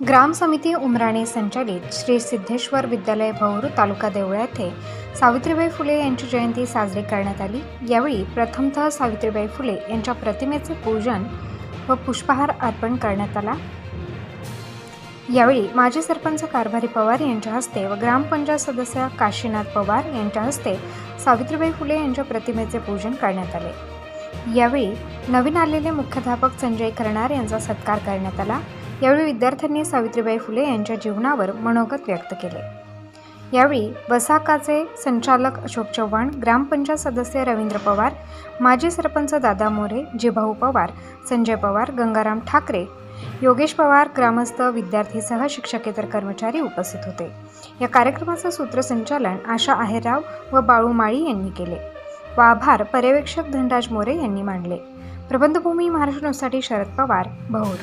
ग्राम समिती उमराणे संचालित श्री सिद्धेश्वर विद्यालय भौर तालुका देवळा येथे सावित्रीबाई फुले यांची जयंती साजरी करण्यात आली. यावेळी प्रथमतः सावित्रीबाई फुले यांच्या प्रतिमेचे पूजन व पुष्पहार अर्पण करण्यात आला. यावेळी माजी सरपंच कारभारी पवार यांच्या हस्ते व ग्रामपंचायत सदस्य काशीनाथ पवार यांच्या हस्ते सावित्रीबाई फुले यांच्या प्रतिमेचे पूजन करण्यात आले. यावेळी नवीन आलेले मुख्याध्यापक संजय करणार यांचा सत्कार करण्यात आला. यावेळी विद्यार्थ्यांनी सावित्रीबाई फुले यांच्या जीवनावर मनोगत व्यक्त केले. यावेळी वसाकाचे संचालक अशोक चव्हाण ग्रामपंचायत सदस्य रवींद्र पवार माजी सरपंच दादा मोरे जिभाऊ पवार संजय पवार गंगाराम ठाकरे योगेश पवार ग्रामस्थ विद्यार्थीसह शिक्षकेतर कर्मचारी उपस्थित होते. या कार्यक्रमाचं सूत्रसंचालन आशा आहेराव व बाळू माळी यांनी केले. व आभार पर्यवेक्षक धनराज मोरे यांनी मांडले. प्रबंधभूमी महाराष्ट्र न्यूजसाठी शरद पवार भौर